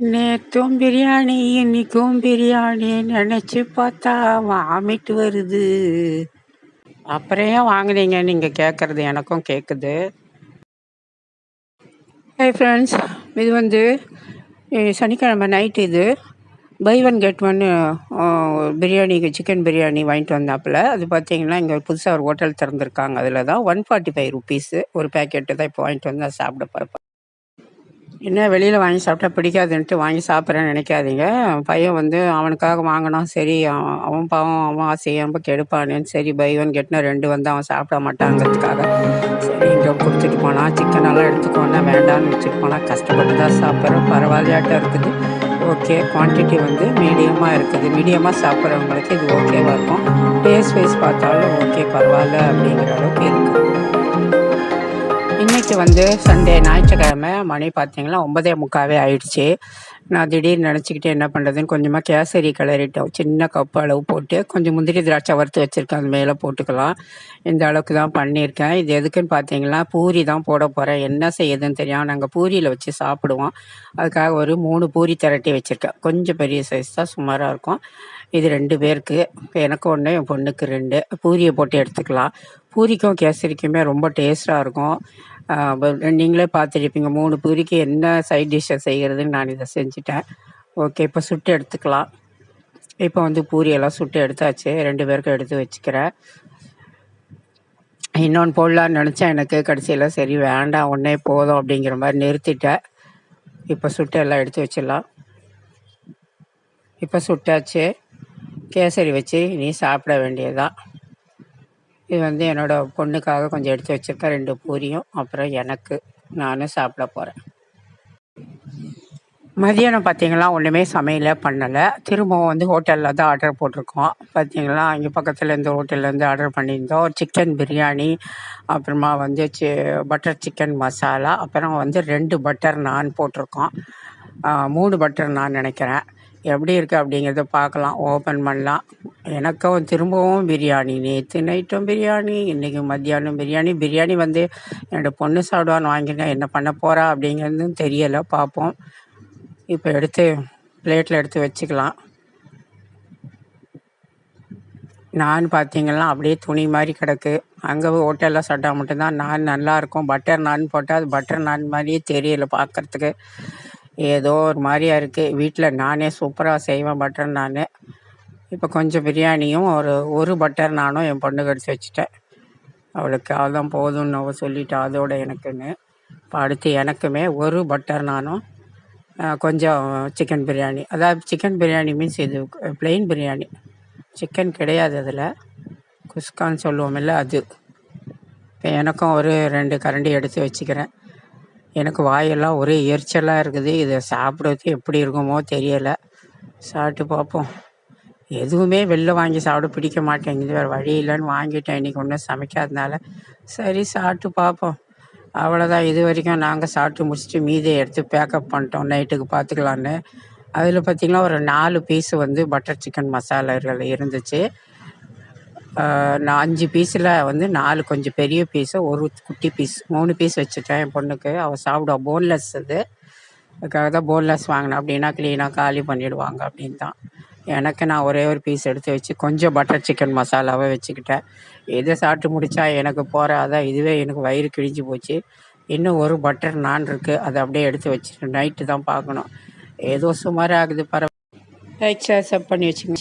நேத்தும் பிரியாணி இன்னைக்கும் பிரியாணி நினச்சி பார்த்தா வாமிட்டு வருது. அப்புறம் ஏன் வாங்குனீங்க நீங்கள் கேட்குறது எனக்கும் கேட்குது ஹே ஃப்ரெண்ட்ஸ் இது வந்து சனிக்கிழமை நைட் இது. பை ஒன் கெட் ஒன் பிரியாணிக்கு சிக்கன் பிரியாணி வாங்கிட்டு வந்தாப்புல. அது பார்த்தீங்கன்னா இங்கே புதுசாக ஒரு ஹோட்டல் திறந்துருக்காங்க. அதில் தான் ஒன் ஃபார்ட்டி ஃபைவ் ருபீஸு ஒரு பேக்கெட்டு தான் இப்போ வாங்கிட்டு வந்தால் சாப்பிட போகிறப்ப என்ன வெளியில் வாங்கி சாப்பிட்டா பிடிக்காதுன்ட்டு வாங்கி சாப்பிட்றேன்னு நினைக்காதீங்க. பையன் வந்து அவனுக்காக வாங்கினான். சரி அவன் அவன் பாவம் அவன் ஆசையை ரொம்ப கெடுப்பானேன்னு சரி பை ஒன் ரெண்டு வந்து அவன் சாப்பிட மாட்டாங்கிறதுக்காக. சரி இங்கே கொடுத்துட்டு போனான் சிக்கன் எல்லாம் எடுத்துக்கோன்னா வேண்டாம்னு வச்சுட்டு போனால் கஷ்டப்பட்டு தான் சாப்பிட்றோம். பரவாயில்லையாட்டம் இருக்குது. ஓகே குவான்டிட்டி வந்து மீடியமாக இருக்குது. மீடியமாக சாப்பிட்றவங்களுக்கு இது ஓகேவாக இருக்கும். டேஸ்ட் வைஸ் பார்த்தாலும் ஓகே பரவாயில்ல அப்படிங்கிற அளவுக்கு இருக்குது இன்னைக்கு வந்து சண்டே ஞாயிற்றுக்கிழமை மணி பார்த்தீங்கன்னா ஒன்பதே முக்காவே ஆயிடுச்சு. நான் திடீர்னு நினச்சிக்கிட்டு என்ன பண்ணுறதுன்னு கொஞ்சமாக கேசரி கிளறிட்டோம். சின்ன கப்பு அளவு போட்டு கொஞ்சம் முந்திரி திராட்சை வறுத்து வச்சுருக்கேன். அது மேலே போட்டுக்கலாம். இந்த அளவுக்கு தான் பண்ணியிருக்கேன். இது எதுக்குன்னு பார்த்தீங்கன்னா பூரி தான் போட போகிறேன் என்ன செய்யுதுன்னு தெரியாமல் நாங்கள் பூரியில் வச்சு சாப்பிடுவோம். அதுக்காக ஒரு மூணு பூரி திரட்டி வச்சுருக்கேன். கொஞ்சம் பெரிய சைஸ் தான் சுமாராக இருக்கும். இது ரெண்டு பேருக்கு. இப்போ எனக்கு ஒன்று என் பொண்ணுக்கு ரெண்டு. பூரியை போட்டு எடுத்துக்கலாம். பூரிக்கும் கேசரிக்குமே ரொம்ப டேஸ்ட்டாக இருக்கும். நீங்களே பார்த்துருப்பீங்க. மூணு பூரிக்கு என்ன சைட் டிஷ்ஷை செய்கிறதுன்னு நான் இதை செஞ்சுட்டேன். ஓகே இப்போ சுட்டு எடுத்துக்கலாம். இப்போ வந்து பூரியெல்லாம் சுட்டு எடுத்தாச்சு. ரெண்டு பேருக்கும் எடுத்து வச்சுக்கிறேன். இன்னொன்று போடலான்னு நினச்சேன். எனக்கு கடைசியில் சரி வேண்டாம் ஒன்றே போதும் அப்படிங்கிற மாதிரி நிறுத்திட்டேன். இப்போ சுட்டு எல்லாம் எடுத்து வச்சிடலாம். இப்போ சுட்டாச்சு. கேசரி வச்சு நீ சாப்பிட வேண்டியதுதான். இது வந்து என்னோட பொண்ணுக்காக கொஞ்சம் எடுத்து வச்சிருக்கேன் ரெண்டு பூரியும் அப்புறம் எனக்கு நானும் சாப்பிட போகிறேன் மதியானம் பார்த்தீங்களா ஒன்றுமே சமையல பண்ணலை. திரும்பவும் வந்து ஹோட்டலில் தான் ஆர்டர் போட்டிருக்கோம். பார்த்தீங்களா இங்கே பக்கத்தில் இந்த ஹோட்டல்லேருந்து ஆர்டர் பண்ணியிருந்தோம். சிக்கன் பிரியாணி அப்புறமா வந்து சி பட்டர் சிக்கன் மசாலா அப்புறம் வந்து ரெண்டு பட்டர் நான் போட்டிருக்கோம். மூணு பட்டர் நான் நினைக்கிறேன். எப்படி இருக்குது அப்படிங்கிறத பார்க்கலாம். ஓப்பன் பண்ணலாம். எனக்கும் திரும்பவும் பிரியாணி. நேற்று நைட்டும் பிரியாணி இன்றைக்கி மத்தியானம் பிரியாணி. பிரியாணி வந்து என்னோடய பொண்ணு சாப்பிடுவான்னு வாங்கியிருக்கேன் என்ன பண்ண போகிறா அப்படிங்கிறதும் தெரியலை. பார்ப்போம். இப்போ எடுத்து பிளேட்டில் எடுத்து வச்சுக்கலாம். நான் பார்த்தீங்கன்னா அப்படியே துணி மாதிரி கிடக்கு. அங்கே ஹோட்டலில் சாப்பிட்டா மட்டும்தான். நான் நல்லா இருக்கும். பட்டர் நான் போட்டால் அது பட்டர் நான் மாதிரியே தெரியல பார்க்கறதுக்கு. ஏதோ ஒரு மாதிரியா இருக்குது வீட்டில் நானே சூப்பராக செய்வேன் பட்டர் நான். இப்போ கொஞ்சம் பிரியாணியும் ஒரு ஒரு பட்டர் நானும் என் பொண்ணுக்கு எடுத்து வச்சுட்டேன். அவளுக்கு அதுதான் போதும்னு அவள் சொல்லிட்டா அதோட எனக்குன்னு. இப்போ அடுத்து எனக்குமே ஒரு பட்டர் நானும் கொஞ்சம் சிக்கன் பிரியாணி. அதாவது சிக்கன் பிரியாணி மீன்ஸ் இது பிளெயின் பிரியாணி. சிக்கன் கிடையாது அதில். குஸ்கான்னு சொல்லுவோம்ல அது. இப்போ எனக்கும் ஒரு ரெண்டு கரண்டி எடுத்து வச்சுக்கிறேன். எனக்கு வாயெல்லாம் ஒரே எரிச்சலாக இருக்குது. இதை சாப்பிட்றது எப்படி இருக்குமோ தெரியலை. சாப்பிட்டு பார்ப்போம். எதுவுமே வெளில வாங்கி சாப்பிட பிடிக்க மாட்டேங்குது வேறு வழி இல்லைன்னு வாங்கிட்டேன். இன்றைக்கி ஒன்றும் சமைக்காதனால சரி சாப்பிட்டு பார்ப்போம். அவ்வளோதான் இது வரைக்கும் நாங்கள் சாப்பிட்டு முடிச்சுட்டு மீதியை எடுத்து பேக்கப் பண்ணிட்டோம். நைட்டுக்கு பார்த்துக்கலான்னு அதில் பார்த்திங்கன்னா ஒரு நாலு பீஸ் வந்து பட்டர் சிக்கன் மசாலாகள் இருந்துச்சு. நான் அஞ்சு பீஸில் வந்து நாலு கொஞ்சம் பெரிய பீஸு ஒரு குட்டி பீஸ் மூணு பீஸ் வச்சுட்டேன் என் பொண்ணுக்கு. அவள் சாப்பிடுவா. போன்லெஸ் அது. அதுக்காக தான் போன்லெஸ் வாங்கினேன். அப்படின்னா க்ளீனாக காலி பண்ணிவிடுவாங்க அப்படின் தான் எனக்கு நான் ஒரே ஒரு பீஸ் எடுத்து வச்சு கொஞ்சம் பட்டர் சிக்கன் மசாலாவை வச்சுக்கிட்டேன். இதை சாப்பிட்டு முடித்தா எனக்கு போகிற இதுவே எனக்கு வயிறு கிழிஞ்சு போச்சு. இன்னும் ஒரு பட்டர் நான் இருக்குது அதை அப்படியே எடுத்து வச்சுட்டு நைட்டு தான் பார்க்கணும். ஏதோ சுமாராக ஆகுது பரவாயில்ல லைக் பண்ணி வச்சுங்க